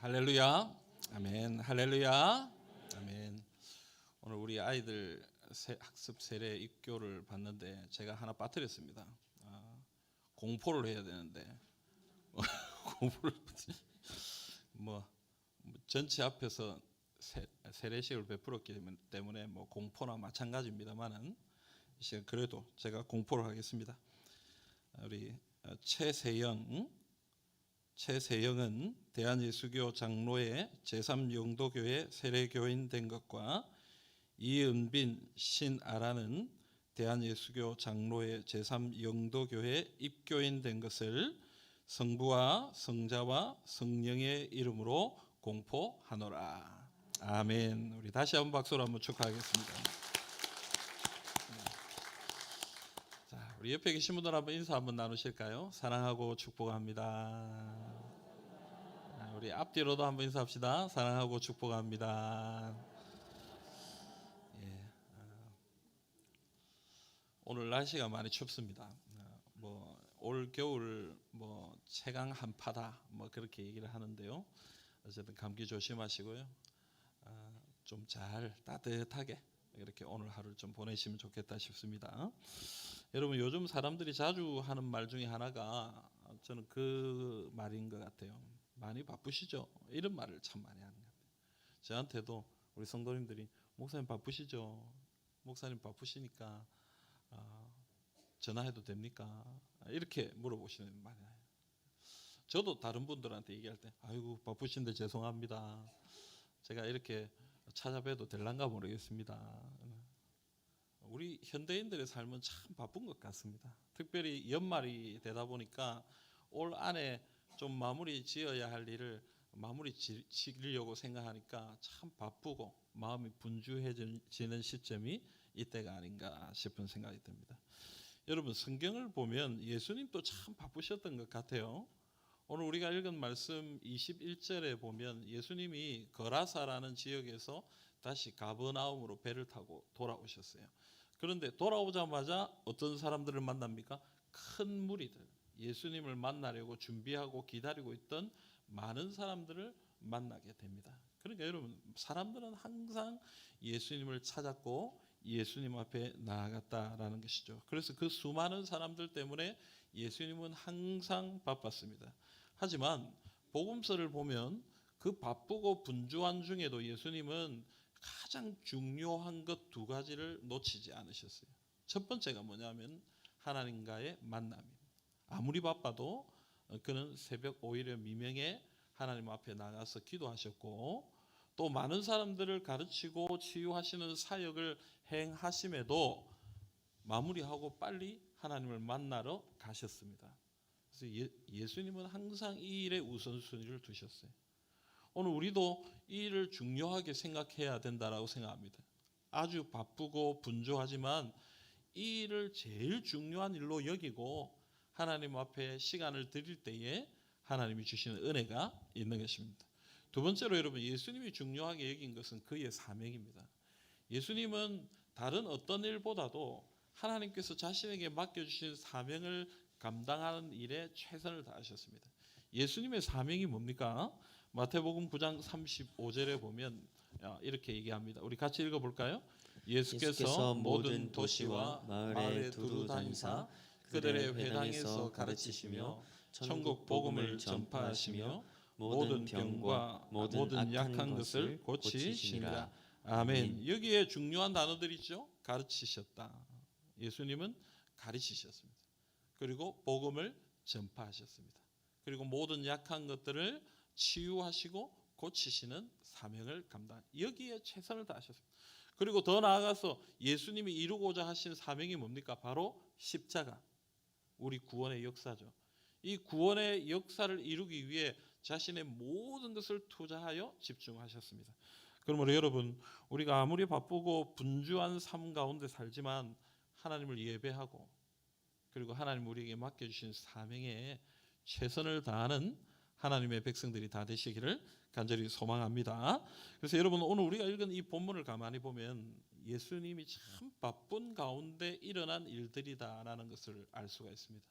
할렐루야. 아멘. 할렐루야. 아멘. 오늘 우리 아이들 세- 학습 세례 입교를 봤는데 제가 하나 빠뜨렸습니다. 아, 공포를 해야 되는데 공포를 뭐, 뭐 전체 앞에서 세, 세례식을 베풀었기 때문에 뭐 공포나 마찬가지입니다만은 그래도 제가 공포를 하겠습니다. 우리 어, 최세영 응? 최세영은 대한예수교 장로의 제3영도교회 세례교인 된 것과 이은빈 신아라는 대한예수교 장로의 제3영도교회 입교인 된 것을 성부와 성자와 성령의 이름으로 공포하노라. 아멘. 우리 다시 한번 박수로 한번 축하하겠습니다. 자, 우리 옆에 계신 분들 한번 인사 한번 나누실까요? 사랑하고 축복합니다. 아, 우리 앞뒤로도 한번 인사합시다. 사랑하고 축복합니다. 예, 아, 오늘 날씨가 많이 춥습니다. 뭐 올 겨울 뭐 최강 한파다 뭐 그렇게 얘기를 하는데요. 어쨌든 감기 조심하시고요. 아, 좀잘 따뜻하게 이렇게 오늘 하루를 좀 보내시면 좋겠다 싶습니다. 여러분 요즘 사람들이 자주 하는 말 중에 하나가 저는 그 말인 것 같아요. 많이 바쁘시죠? 이런 말을 참 많이 하는 것 같아요. 저한테도 우리 성도님들이 목사님 바쁘시죠? 목사님 바쁘시니까 아, 전화해도 됩니까? 이렇게 물어보시는 말이 나요. 저도 다른 분들한테 얘기할 때 아이고 바쁘신데 죄송합니다. 제가 이렇게 찾아뵈도 될란가 모르겠습니다. 우리 현대인들의 삶은 참 바쁜 것 같습니다. 특별히 연말이 되다 보니까 올 안에 좀 마무리 지어야 할 일을 마무리 지- 지으려고 생각하니까 참 바쁘고 마음이 분주해지는 시점이 이때가 아닌가 싶은 생각이 듭니다. 여러분 성경을 보면 예수님도 참 바쁘셨던 것 같아요. 오늘 우리가 읽은 말씀 21절에 보면 예수님이 거라사라는 지역에서 다시 가버나움으로 배를 타고 돌아오셨어요. 그런데 돌아오자마자 어떤 사람들을 만납니까? 큰 무리들. 예수님을 만나려고 준비하고 기다리고 있던 많은 사람들을 만나게 됩니다. 그러니까 여러분 사람들은 항상 예수님을 찾았고 예수님 앞에 나아갔다라는 것이죠. 그래서 그 수많은 사람들 때문에 예수님은 항상 바빴습니다. 하지만 복음서를 보면 그 바쁘고 분주한 중에도 예수님은 가장 중요한 것 두 가지를 놓치지 않으셨어요. 첫 번째가 뭐냐면 하나님과의 만남입니다. 아무리 바빠도 그는 새벽 오히려 미명에 하나님 앞에 나가서 기도하셨고 또 많은 사람들을 가르치고 치유하시는 사역을 행하심에도 마무리하고 빨리 하나님을 만나러 가셨습니다. 그래서 예, 예수님은 항상 이 일에 우선순위를 두셨어요. 오늘 우리도 이 일을 중요하게 생각해야 된다라고 생각합니다. 아주 바쁘고 분주하지만 이 일을 제일 중요한 일로 여기고 하나님 앞에 시간을 드릴 때에 하나님이 주시는 은혜가 있는 것입니다. 두 번째로 여러분 예수님이 중요하게 여긴 것은 그의 사명입니다. 예수님은 다른 어떤 일보다도 하나님께서 자신에게 맡겨주신 사명을 감당하는 일에 최선을 다하셨습니다. 예수님의 사명이 뭡니까? 마태복음 9장 35절에 보면 아, 이렇게 얘기합니다. 우리 같이 읽어 볼까요? 예수께서 예수께서 모든 도시와 마을에 두루 다니사 그들의 회당에서 가르치시며 천국 복음을 전파하시며 모든 병과 모든 약한 것을 고치시니라. 아멘. 여기에 중요한 단어들이죠. 가르치셨다. 예수님은 가르치셨습니다. 그리고 복음을 전파하셨습니다. 그리고 모든 약한 것들을 치유하시고 고치시는 사명을 감당. 여기에 최선을 다하셨습니다. 그리고 더 나아가서 예수님이 이루고자 하신 사명이 뭡니까? 바로 십자가. 우리 구원의 역사죠. 이 구원의 역사를 이루기 위해 자신의 모든 것을 투자하여 집중하셨습니다. 그러므로 여러분, 우리가 아무리 바쁘고 분주한 삶 가운데 살지만 하나님을 예배하고 그리고 하나님 우리에게 맡겨주신 사명에 최선을 다하는 하나님의 백성들이 다 되시기를 간절히 소망합니다. 그래서 여러분 오늘 우리가 읽은 이 본문을 가만히 보면 예수님이 참 바쁜 가운데 일어난 일들이다라는 것을 알 수가 있습니다.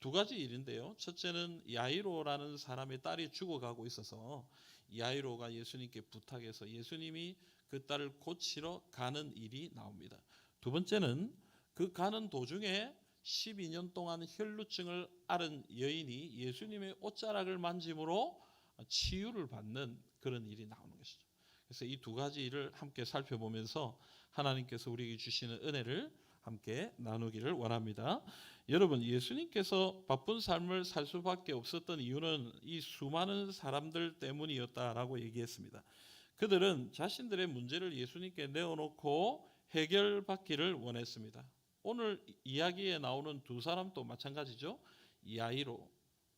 두 가지 일인데요. 첫째는 야이로라는 사람의 딸이 죽어가고 있어서 야이로가 예수님께 부탁해서 예수님이 그 딸을 고치러 가는 일이 나옵니다. 두 번째는 그 가는 도중에 12년 동안 혈루증을 앓은 여인이 예수님의 옷자락을 만짐으로 치유를 받는 그런 일이 나오는 것이죠. 그래서 이 두 가지 일을 함께 살펴보면서 하나님께서 우리에게 주시는 은혜를 함께 나누기를 원합니다. 여러분, 예수님께서 바쁜 삶을 살 수밖에 없었던 이유는 이 수많은 사람들 때문이었다라고 얘기했습니다. 그들은 자신들의 문제를 예수님께 내어놓고 해결받기를 원했습니다. 오늘 이야기에 나오는 두 사람도 마찬가지죠. 야이로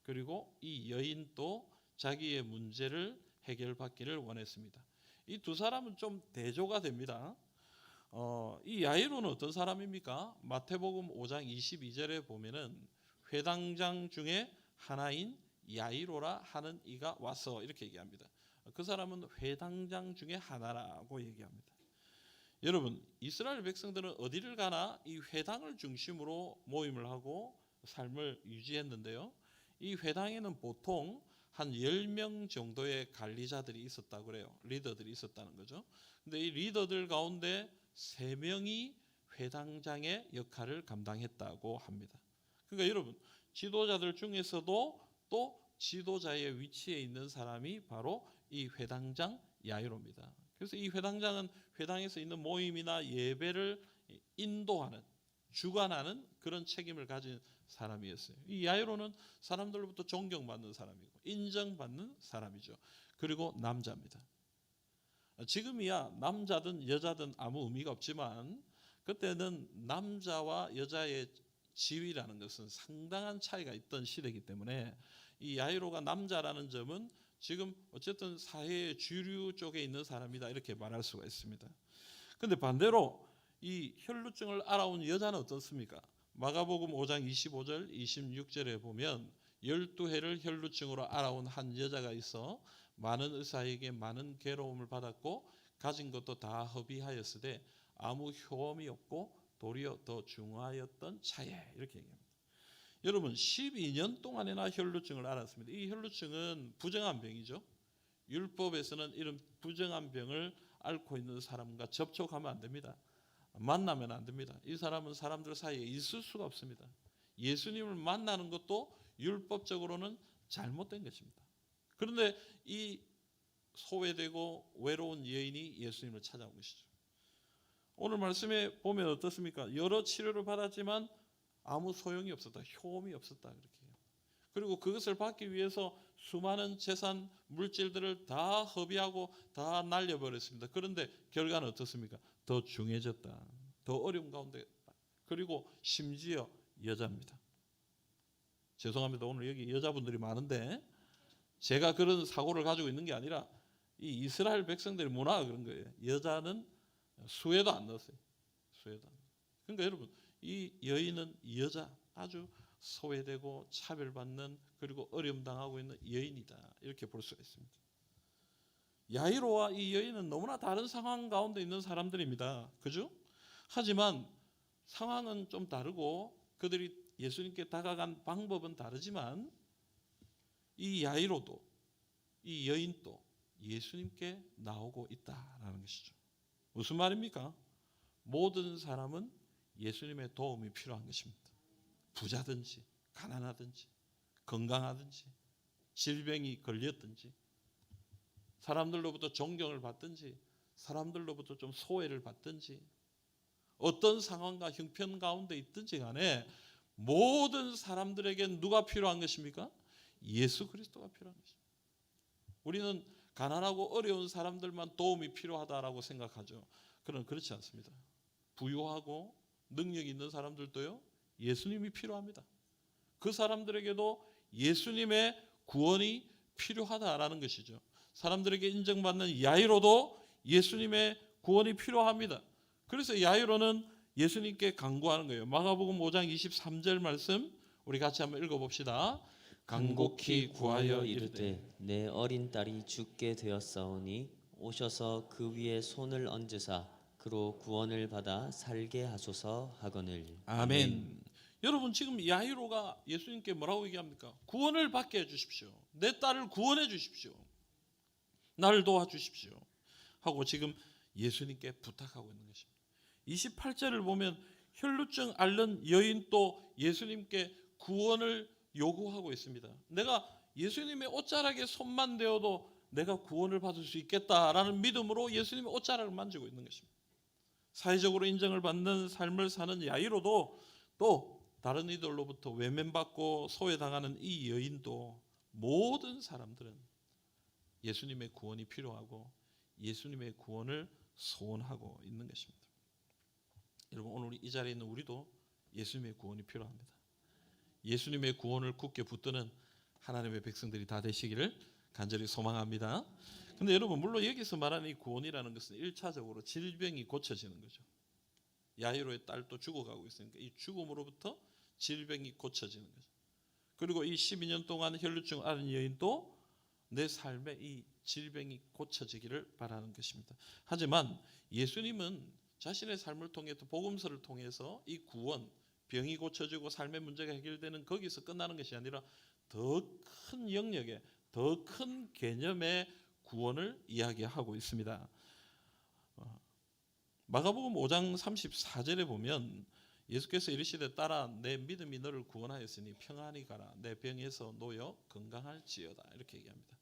그리고 이 여인도 자기의 문제를 해결받기를 원했습니다. 이 두 사람은 좀 대조가 됩니다. 어, 이 야이로는 어떤 사람입니까? 마태복음 5장 22절에 보면은 회당장 중에 하나인 야이로라 하는 이가 와서 이렇게 얘기합니다. 그 사람은 회당장 중에 하나라고 얘기합니다. 여러분 이스라엘 백성들은 어디를 가나 이 회당을 중심으로 모임을 하고 삶을 유지했는데요. 이 회당에는 보통 한 10명 정도의 관리자들이 있었다고 그래요. 리더들이 있었다는 거죠. 근데 이 리더들 가운데 3명이 회당장의 역할을 감당했다고 합니다. 그러니까 여러분 지도자들 중에서도 또 지도자의 위치에 있는 사람이 바로 이 회당장 야이로입니다. 그래서 이 회당장은 회당에서 있는 모임이나 예배를 인도하는 주관하는 그런 책임을 가진 사람이었어요. 이 야이로는 사람들로부터 존경받는 사람이고 인정받는 사람이죠. 그리고 남자입니다. 지금이야 남자든 여자든 아무 의미가 없지만 그때는 남자와 여자의 지위라는 것은 상당한 차이가 있던 시대이기 때문에 이 야이로가 남자라는 점은 지금 어쨌든 사회의 주류 쪽에 있는 사람이다 이렇게 말할 수가 있습니다. 근데 반대로 이 혈루증을 알아온 여자는 어떻습니까? 마가복음 5장 25절 26절에 보면 12해를 혈루증으로 알아온 한 여자가 있어 많은 의사에게 많은 괴로움을 받았고 가진 것도 다 허비하였으되 아무 효험이 없고 도리어 더 중하였던 차에 이렇게 얘기합니다. 여러분 12년 동안이나 혈루증을 앓았습니다. 이 혈루증은 부정한 병이죠. 율법에서는 이런 부정한 병을 앓고 있는 사람과 접촉하면 안 됩니다. 만나면 안 됩니다. 이 사람은 사람들 사이에 있을 수가 없습니다. 예수님을 만나는 것도 율법적으로는 잘못된 것입니다. 그런데 이 소외되고 외로운 여인이 예수님을 찾아온 것이죠. 오늘 말씀에 보면 어떻습니까? 여러 치료를 받았지만 아무 소용이 없었다. 효험이 없었다. 그렇게. 그리고 그것을 받기 위해서 수많은 재산, 물질들을 다 허비하고 다 날려버렸습니다. 그런데 결과는 어떻습니까? 더 중해졌다. 더 어려운 가운데 그리고 심지어 여자입니다. 죄송합니다. 오늘 여기 여자분들이 많은데 제가 그런 사고를 가지고 있는 게 아니라 이 이스라엘 백성들의 문화가 그런 거예요. 여자는 수혜도 안 넣었어요. 수혜도 안. 그러니까 여러분 이 여인은 여자 아주 소외되고 차별받는 그리고 어려움 당하고 있는 여인이다 이렇게 볼 수가 있습니다. 야이로와 이 여인은 너무나 다른 상황 가운데 있는 사람들입니다. 그죠? 하지만 상황은 좀 다르고 그들이 예수님께 다가간 방법은 다르지만 이 야이로도 이 여인도 예수님께 나오고 있다라는 것이죠. 무슨 말입니까? 모든 사람은 예수님의 도움이 필요한 것입니다. 부자든지 가난하든지 건강하든지 질병이 걸렸든지 사람들로부터 존경을 받든지 사람들로부터 좀 소외를 받든지 어떤 상황과 형편 가운데 있든지 간에 모든 사람들에게 누가 필요한 것입니까? 예수 그리스도가 필요한 것입니다. 우리는 가난하고 어려운 사람들만 도움이 필요하다라고 생각하죠. 그러나 그렇지 않습니다. 부유하고 능력 있는 사람들도요. 예수님이 필요합니다. 그 사람들에게도 예수님의 구원이 필요하다라는 것이죠. 사람들에게 인정받는 야이로도 예수님의 구원이 필요합니다. 그래서 야이로는 예수님께 간구하는 거예요. 마가복음 5장 23절 말씀 우리 같이 한번 읽어봅시다. 간곡히 구하여 이르되 내 어린 딸이 죽게 되었사오니 오셔서 그 위에 손을 얹으사 그로 구원을 받아 살게 하소서 하거늘 아멘. 여러분 지금 야이로가 예수님께 뭐라고 얘기합니까? 구원을 받게 해 주십시오. 내 딸을 구원해 주십시오. 나를 도와주십시오. 하고 지금 예수님께 부탁하고 있는 것입니다. 28절을 보면 혈루증 앓는 여인도 예수님께 구원을 요구하고 있습니다. 내가 예수님의 옷자락에 손만 대어도 내가 구원을 받을 수 있겠다라는 믿음으로 예수님의 옷자락을 만지고 있는 것입니다. 사회적으로 인정을 받는 삶을 사는 야이로도 또 다른 이들로부터 외면받고 소외당하는 이 여인도 모든 사람들은 예수님의 구원이 필요하고 예수님의 구원을 소원하고 있는 것입니다. 여러분 오늘 이 자리에 있는 우리도 예수님의 구원이 필요합니다. 예수님의 구원을 굳게 붙드는 하나님의 백성들이 다 되시기를 간절히 소망합니다. 근데 여러분 물론 여기서 말하는 이 구원이라는 것은 일차적으로 질병이 고쳐지는 거죠. 야이로의 딸도 죽어가고 있으니까 이 죽음으로부터 질병이 고쳐지는 거죠. 그리고 이 12년 동안 혈루증 앓은 여인도 내 삶에 이 질병이 고쳐지기를 바라는 것입니다. 하지만 예수님은 자신의 삶을 통해서 복음서를 통해서 이 구원, 병이 고쳐지고 삶의 문제가 해결되는 거기서 끝나는 것이 아니라 더 큰 영역의 더큰 개념의 구원을 이야기하고 있습니다. 어, 마가복음 5장 34절에 보면 예수께서 이르시되 따라 내 믿음이 너를 구원하였으니 평안히 가라 내 병에서 놓여 건강할지어다 이렇게 얘기합니다.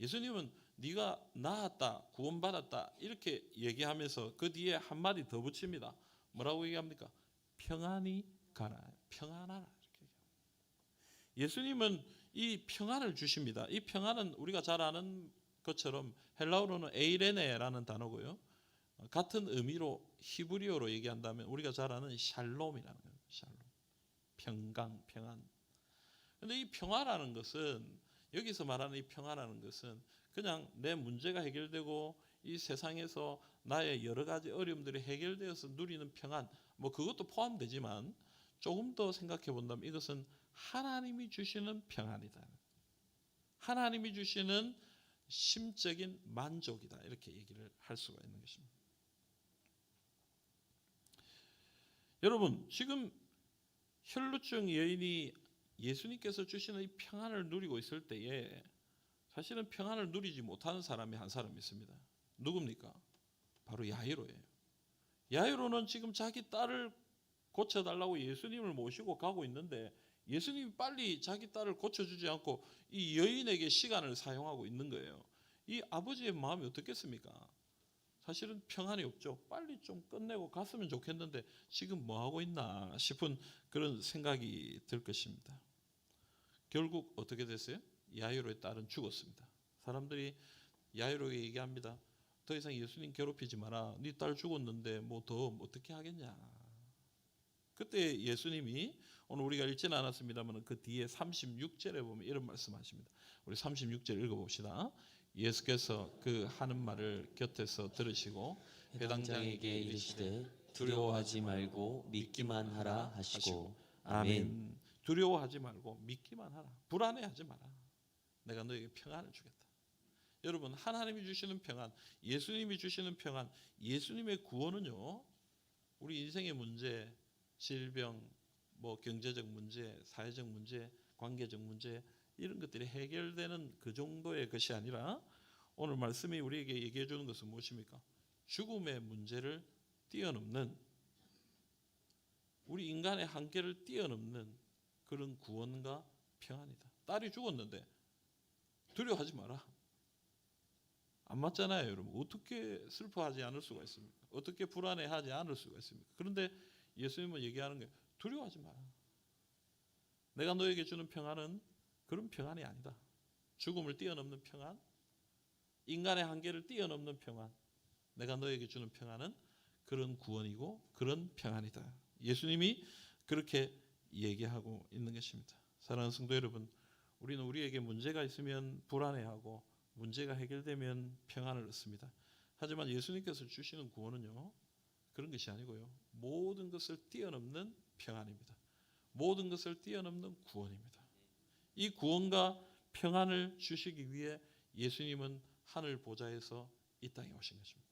예수님은 네가 나았다 구원받았다 이렇게 얘기하면서 그 뒤에 한 마디 더 붙입니다. 뭐라고 얘기합니까? 평안히 가라 평안하라 이렇게 얘기합니다. 예수님은 이 평안을 주십니다. 이 평안은 우리가 잘 아는 것처럼 헬라어로는 에이레네라는 단어고요. 어, 같은 의미로 히브리어로 얘기한다면 우리가 잘 아는 샬롬이라는 거예요. 샬롬. 평강, 평안. 근데 이 평화라는 것은 여기서 말하는 이 평화라는 것은 그냥 내 문제가 해결되고 이 세상에서 나의 여러 가지 어려움들이 해결되어서 누리는 평안 뭐 그것도 포함되지만 조금 더 생각해 본다면 이것은 하나님이 주시는 평안이다. 하나님이 주시는 심적인 만족이다. 이렇게 얘기를 할 수가 있는 것입니다. 여러분, 지금 혈루증 여인이 예수님께서 주시는 이 평안을 누리고 있을 때에 사실은 평안을 누리지 못하는 사람이 한 사람 있습니다. 누굽니까? 바로 야이로예요. 야이로는 지금 자기 딸을 고쳐달라고 예수님을 모시고 가고 있는데 예수님이 빨리 자기 딸을 고쳐주지 않고 이 여인에게 시간을 사용하고 있는 거예요. 이 아버지의 마음이 어떻겠습니까? 사실은 평안이 없죠. 빨리 좀 끝내고 갔으면 좋겠는데 지금 뭐 하고 있나 싶은 그런 생각이 들 것입니다. 결국 어떻게 됐어요? 야이로의 딸은 죽었습니다. 사람들이 야이로에게 얘기합니다. 더 이상 예수님 괴롭히지 마라. 네 딸 죽었는데 뭐 더 어떻게 하겠냐. 그때 예수님이 오늘 우리가 읽지는 않았습니다만 그 뒤에 36절에 보면 이런 말씀하십니다. 우리 36절 읽어봅시다. 예수께서 그 하는 말을 곁에서 들으시고 해당장에게 이르시되 두려워하지 말고 믿기만 하라 하시고. 아멘. 두려워하지 말고 믿기만 하라. 불안해하지 마라. 내가 너에게 평안을 주겠다. 여러분 하나님이 주시는 평안, 예수님이 주시는 평안, 예수님의 구원은요. 우리 인생의 문제, 질병, 뭐 경제적 문제, 사회적 문제, 관계적 문제 이런 것들이 해결되는 그 정도의 것이 아니라 오늘 말씀이 우리에게 얘기해 주는 것은 무엇입니까? 죽음의 문제를 뛰어넘는 우리 인간의 한계를 뛰어넘는 그런 구원과 평안이다. 딸이 죽었는데 두려워하지 마라. 안 맞잖아요, 여러분. 어떻게 슬퍼하지 않을 수가 있습니까? 어떻게 불안해하지 않을 수가 있습니까? 그런데 예수님은 얘기하는 게 두려워하지 마라. 내가 너에게 주는 평안은 그런 평안이 아니다. 죽음을 뛰어넘는 평안, 인간의 한계를 뛰어넘는 평안. 내가 너에게 주는 평안은 그런 구원이고 그런 평안이다. 예수님이 그렇게 얘기하고 있는 것입니다. 사랑하는 성도 여러분, 우리는 우리에게 문제가 있으면 불안해하고 문제가 해결되면 평안을 얻습니다. 하지만 예수님께서 주시는 구원은요. 그런 것이 아니고요. 모든 것을 뛰어넘는 평안입니다. 모든 것을 뛰어넘는 구원입니다. 이 구원과 평안을 주시기 위해 예수님은 하늘 보좌에서 이 땅에 오신 것입니다.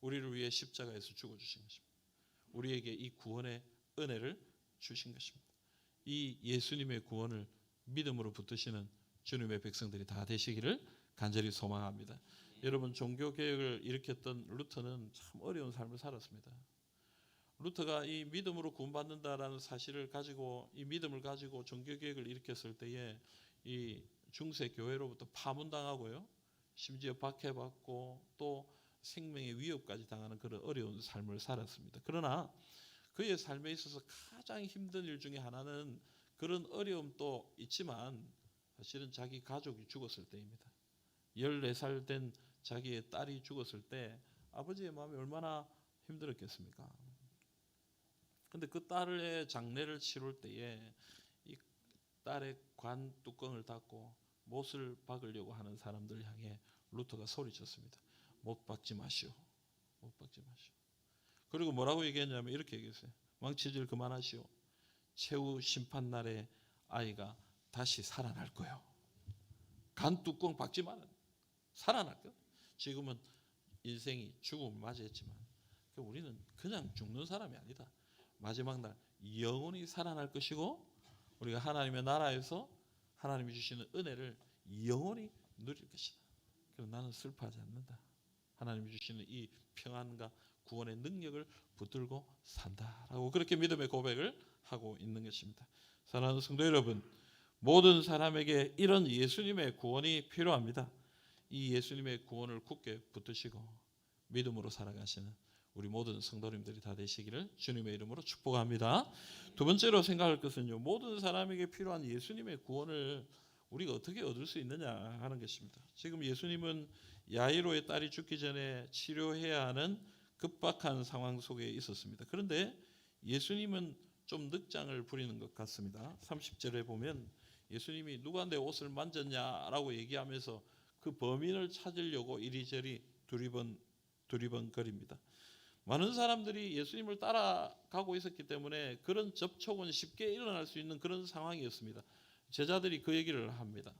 우리를 위해 십자가에서 죽어 주신 것입니다. 우리에게 이 구원의 은혜를 주신 것입니다. 이 예수님의 구원을 믿음으로 붙드시는 주님의 백성들이 다 되시기를 간절히 소망합니다. 여러분 종교 개혁을 일으켰던 루터는 참 어려운 삶을 살았습니다. 루터가 이 믿음으로 구원받는다라는 사실을 가지고 이 믿음을 가지고 종교 개혁을 일으켰을 때에 이 중세 교회로부터 파문당하고요. 심지어 박해받고 또 생명의 위협까지 당하는 그런 어려운 삶을 살았습니다. 그러나 그의 삶에 있어서 가장 힘든 일 중에 하나는 그런 어려움도 있지만 사실은 자기 가족이 죽었을 때입니다. 14살 된 자기의 딸이 죽었을 때 아버지의 마음이 얼마나 힘들었겠습니까? 근데 그 딸의 장례를 치룰 때에 이 딸의 관 뚜껑을 닫고 못을 박으려고 하는 사람들 향해 루터가 소리쳤습니다. 못 박지 마시오. 못 박지 마시오. 그리고 뭐라고 얘기했냐면 이렇게 얘기했어요. 망치질 그만하시오. 최후 심판 날에 아이가 다시 살아날 거요. 간 뚜껑 박지 마라. 살아날 거. 지금은 인생이 죽음을 맞이했지만 그 우리는 그냥 죽는 사람이 아니다. 마지막 날 영원히 살아날 것이고 우리가 하나님의 나라에서 하나님이 주시는 은혜를 영원히 누릴 것이다. 그래서 나는 슬퍼하지 않는다. 하나님이 주시는 이 평안과 구원의 능력을 붙들고 산다라고 그렇게 믿음의 고백을 하고 있는 것입니다. 사랑하는 성도 여러분, 모든 사람에게 이런 예수님의 구원이 필요합니다. 이 예수님의 구원을 굳게 붙드시고 믿음으로 살아가시는 우리 모든 성도님들이 다 되시기를 주님의 이름으로 축복합니다. 두 번째로 생각할 것은요. 모든 사람에게 필요한 예수님의 구원을 우리가 어떻게 얻을 수 있느냐 하는 것입니다. 지금 예수님은 야이로의 딸이 죽기 전에 치료해야 하는 급박한 상황 속에 있었습니다. 그런데 예수님은 좀 늑장을 부리는 것 같습니다. 30절에 보면 예수님이 누가 내 옷을 만졌냐라고 얘기하면서 그 범인을 찾으려고 이리저리 두리번 두리번거립니다. 많은 사람들이 예수님을 따라가고 있었기 때문에 그런 접촉은 쉽게 일어날 수 있는 그런 상황이었습니다. 제자들이 그 얘기를 합니다.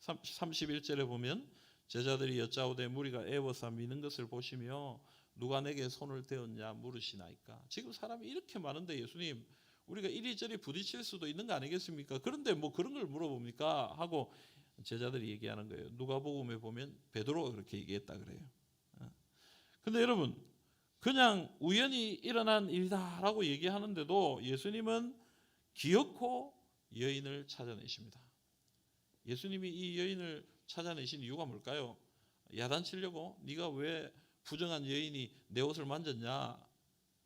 31절에 보면 제자들이 여짜오되 무리가 애워싸 미는 것을 보시며 누가 내게 손을 대었냐 물으시나이까. 지금 사람이 이렇게 많은데 예수님 우리가 이리저리 부딪힐 수도 있는 거 아니겠습니까? 그런데 뭐 그런 걸 물어봅니까? 하고 제자들이 얘기하는 거예요. 누가복음에 보면 베드로가 그렇게 얘기했다 그래요. 어. 근데 여러분 그냥 우연히 일어난 일이다라고 얘기하는데도 예수님은 기어코 여인을 찾아내십니다. 예수님이 이 여인을 찾아내신 이유가 뭘까요? 야단치려고 네가 왜 부정한 여인이 내 옷을 만졌냐?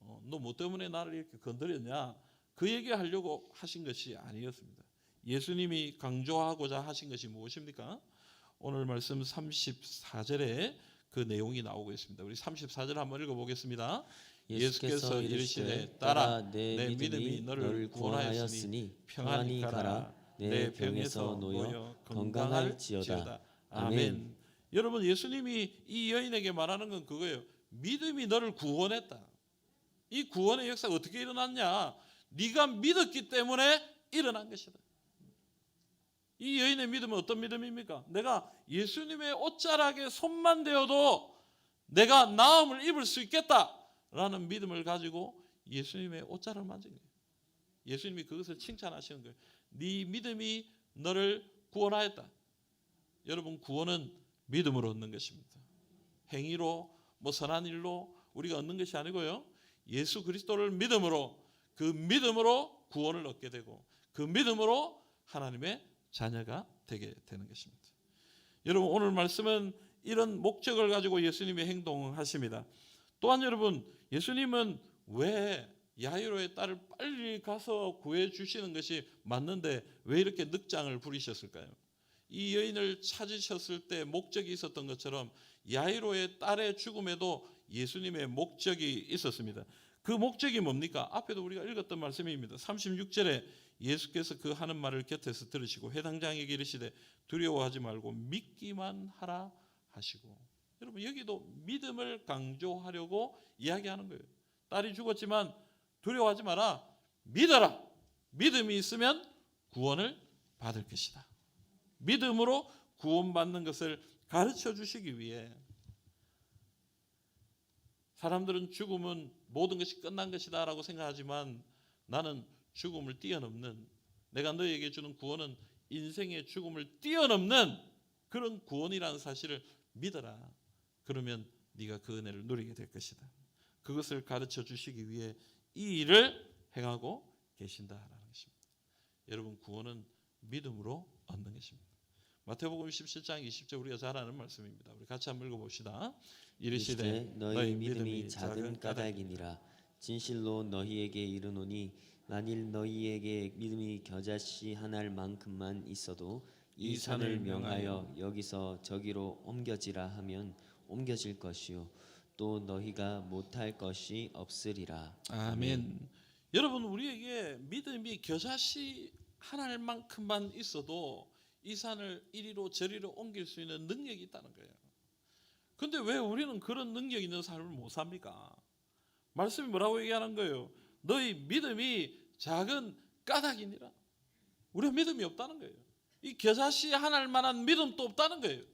어, 너뭐 때문에 나를 이렇게 건드렸냐? 그 얘기하려고 하신 것이 아니었습니다. 예수님이 강조하고자 하신 것이 무엇입니까? 오늘 말씀 34절에 그 내용이 나오고 있습니다. 우리 34절 한번 읽어보겠습니다. 예수께서 이르시되 따라 내 믿음이 너를 구원하였으니 평안히 가라 내 병에서 놓여 건강할지어다. 아멘. 여러분 예수님이 이 여인에게 말하는 건 그거예요. 믿음이 너를 구원했다. 이 구원의 역사가 어떻게 일어났냐? 네가 믿었기 때문에 일어난 것이다. 이 여인의 믿음은 어떤 믿음입니까? 내가 예수님의 옷자락에 손만 대어도 내가 나음을 입을 수 있겠다라는 믿음을 가지고 예수님의 옷자락을 만진 거예요. 예수님이 그것을 칭찬하시는 거예요. 네 믿음이 너를 구원하였다. 여러분 구원은 믿음으로 얻는 것입니다. 행위로 뭐 선한 일로 우리가 얻는 것이 아니고요. 예수 그리스도를 믿음으로 그 믿음으로 구원을 얻게 되고 그 믿음으로 하나님의 자녀가 되게 되는 것입니다. 여러분 오늘 말씀은 이런 목적을 가지고 예수님이 행동하십니다. 또한 여러분 예수님은 왜 야이로의 딸을 빨리 가서 구해 주시는 것이 맞는데 왜 이렇게 늑장을 부리셨을까요? 이 여인을 찾으셨을 때 목적이 있었던 것처럼 야이로의 딸의 죽음에도 예수님의 목적이 있었습니다. 그 목적이 뭡니까? 앞에도 우리가 읽었던 말씀입니다. 36절에 예수께서 그 하는 말을 곁에서 들으시고 회당장에게 이르시되 두려워하지 말고 믿기만 하라 하시고 여러분 여기도 믿음을 강조하려고 이야기하는 거예요. 딸이 죽었지만 두려워하지 마라. 믿어라. 믿음이 있으면 구원을 받을 것이다. 믿음으로 구원받는 것을 가르쳐 주시기 위해 사람들은 죽음은 모든 것이 끝난 것이다라고 생각하지만 나는 죽음을 뛰어넘는 내가 너에게 주는 구원은 인생의 죽음을 뛰어넘는 그런 구원이라는 사실을 믿어라. 그러면 네가 그 은혜를 누리게 될 것이다. 그것을 가르쳐 주시기 위해 이 일을 행하고 계신다라는 것입니다. 여러분 구원은 믿음으로 얻는 것입니다. 마태복음 17장 20절 우리가 잘 아는 말씀입니다. 우리 같이 한번 읽어 봅시다. 이르시되 너희 믿음이 작은 까닭이니라 진실로 너희에게 이르노니 만일 너희에게 믿음이 겨자씨 하나일 만큼만 있어도 이 산을 명하여 여기서 저기로 옮겨지라 하면 옮겨질 것이요 또 너희가 못할 것이 없으리라 아멘. 여러분 우리에게 믿음이 겨자씨 하나만큼만 있어도 이 산을 이리로 저리로 옮길 수 있는 능력이 있다는 거예요. 근데 왜 우리는 그런 능력 있는 삶을 못 삽니까? 말씀이 뭐라고 얘기하는 거예요? 너희 믿음이 작은 까닭이니라. 우리가 믿음이 없다는 거예요. 이 겨자씨 하나일 만한 믿음도 없다는 거예요.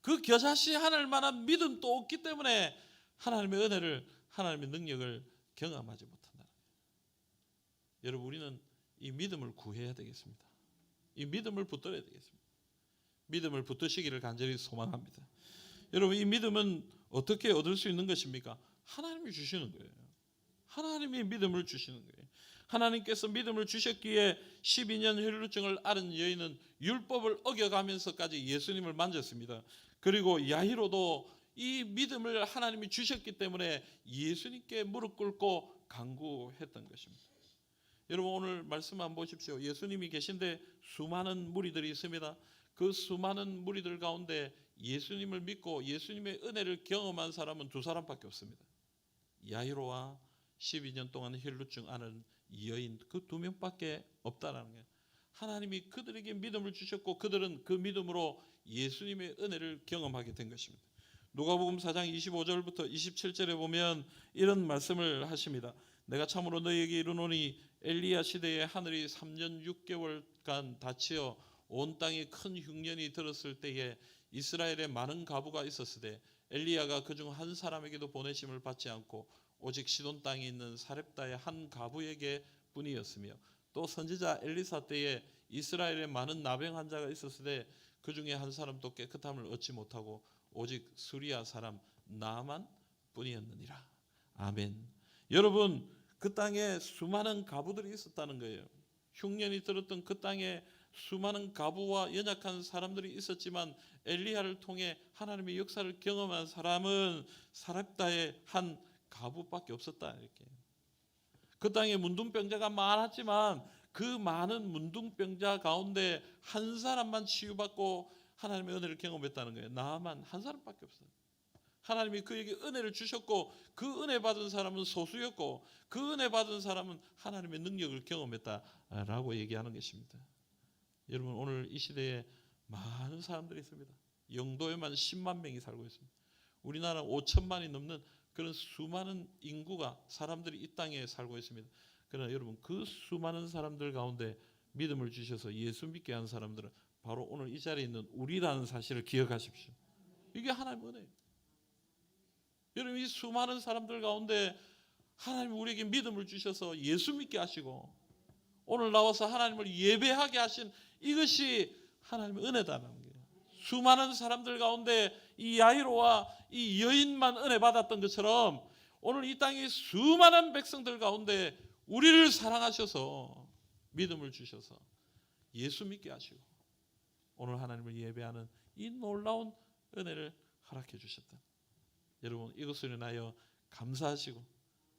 그 겨자씨 하나일 만한 믿음도 없기 때문에 하나님의 은혜를 하나님의 능력을 경험하지 거예요. 여러분 우리는 이 믿음을 구해야 되겠습니다. 이 믿음을 붙들어야 되겠습니다. 믿음을 붙드시기를 간절히 소망합니다. 여러분 이 믿음은 어떻게 얻을 수 있는 것입니까? 하나님이 주시는 거예요. 하나님이 믿음을 주시는 거예요. 하나님께서 믿음을 주셨기에 12년 혈루증을 앓은 여인은 율법을 어겨가면서까지 예수님을 만졌습니다. 그리고 야히로도 이 믿음을 하나님이 주셨기 때문에 예수님께 무릎 꿇고 간구했던 것입니다. 여러분 오늘 말씀 한번 보십시오. 예수님이 계신데 수많은 무리들이 있습니다. 그 수많은 무리들 가운데 예수님을 믿고 예수님의 은혜를 경험한 사람은 두 사람밖에 없습니다. 야이로와 12년 동안 혈루증 앓은 여인 그 두 명밖에 없다라는 거예요. 하나님이 그들에게 믿음을 주셨고 그들은 그 믿음으로 예수님의 은혜를 경험하게 된 것입니다. 누가복음 4장 25절부터 27절에 보면 이런 말씀을 하십니다. 내가 참으로 너희에게 이르노니 엘리야 시대에 하늘이 3년 6개월간 닫히어 온 땅에 큰 흉년이 들었을 때에 이스라엘에 많은 가부가 있었으되 엘리야가 그 중 한 사람에게도 보내심을 받지 않고 오직 시돈 땅에 있는 사렙다의 한 가부에게 뿐이었으며 또 선지자 엘리사 때에 이스라엘에 많은 나병 환자가 있었으되 그 중에 한 사람도 깨끗함을 얻지 못하고 오직 수리아 사람 나만 뿐이었느니라. 아멘. 여러분 그 땅에 수많은 가부들이 있었다는 거예요. 흉년이 들었던 그 땅에 수많은 가부와 연약한 사람들이 있었지만 엘리야를 통해 하나님의 역사를 경험한 사람은 사렙다의 한 가부밖에 없었다 이렇게. 그 땅에 문둥병자가 많았지만 그 많은 문둥병자 가운데 한 사람만 치유받고 하나님의 은혜를 경험했다는 거예요. 나만 한 사람밖에 없어요. 하나님이 그에게 은혜를 주셨고 그 은혜 받은 사람은 소수였고 그 은혜 받은 사람은 하나님의 능력을 경험했다라고 얘기하는 것입니다. 여러분 오늘 이 시대에 많은 사람들이 있습니다. 영도에만 10만 명이 살고 있습니다. 우리나라 5천만이 넘는 그런 수많은 인구가 사람들이 이 땅에 살고 있습니다. 그러나 여러분 그 수많은 사람들 가운데 믿음을 주셔서 예수 믿게 한 사람들은 바로 오늘 이 자리에 있는 우리라는 사실을 기억하십시오. 이게 하나님의 은혜예요. 여러분 이 수많은 사람들 가운데 하나님 우리에게 믿음을 주셔서 예수 믿게 하시고 오늘 나와서 하나님을 예배하게 하신 이것이 하나님의 은혜다는 거예요. 수많은 사람들 가운데 이 야이로와 이 여인만 은혜 받았던 것처럼 오늘 이 땅의 수많은 백성들 가운데 우리를 사랑하셔서 믿음을 주셔서 예수 믿게 하시고 오늘 하나님을 예배하는 이 놀라운 은혜를 허락해 주셨다. 여러분 이것을 인하여 감사하시고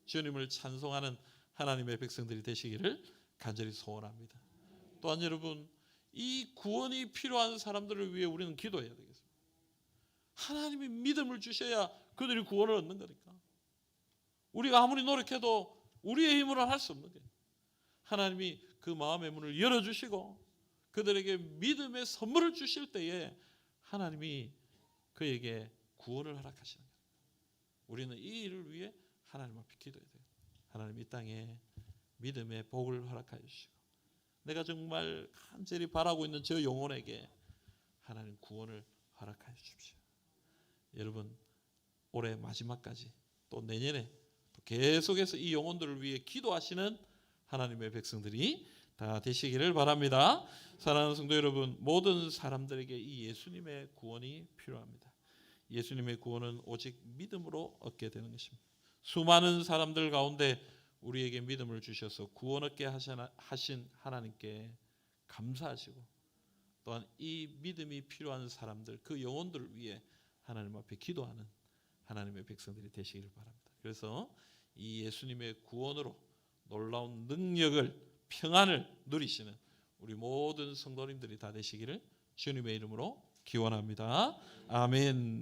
주님을 찬송하는 하나님의 백성들이 되시기를 간절히 소원합니다. 또한 여러분 이 구원이 필요한 사람들을 위해 우리는 기도해야 되겠습니다. 하나님이 믿음을 주셔야 그들이 구원을 얻는 거니까. 우리가 아무리 노력해도 우리의 힘으로는 할수 없는 거예요. 하나님이 그 마음의 문을 열어주시고 그들에게 믿음의 선물을 주실 때에 하나님이 그에게 구원을 허락하시는 거예요. 우리는 이 일을 위해 하나님 앞에 기도해야 돼요. 하나님 이 땅에 믿음의 복을 허락하여 주시고 내가 정말 간절히 바라고 있는 저 영혼에게 하나님 구원을 허락하여 주십시오. 여러분 올해 마지막까지 또 내년에 또 계속해서 이 영혼들을 위해 기도하시는 하나님의 백성들이 다 되시기를 바랍니다. 사랑하는 성도 여러분, 모든 사람들에게 이 예수님의 구원이 필요합니다. 예수님의 구원은 오직 믿음으로 얻게 되는 것입니다. 수많은 사람들 가운데 우리에게 믿음을 주셔서 구원 얻게 하신 하나님께 감사하시고 또한 이 믿음이 필요한 사람들 그 영혼들을 위해 하나님 앞에 기도하는 하나님의 백성들이 되시기를 바랍니다. 그래서 이 예수님의 구원으로 놀라운 능력을 평안을 누리시는 우리 모든 성도님들이 다 되시기를 주님의 이름으로 기원합니다. 아멘.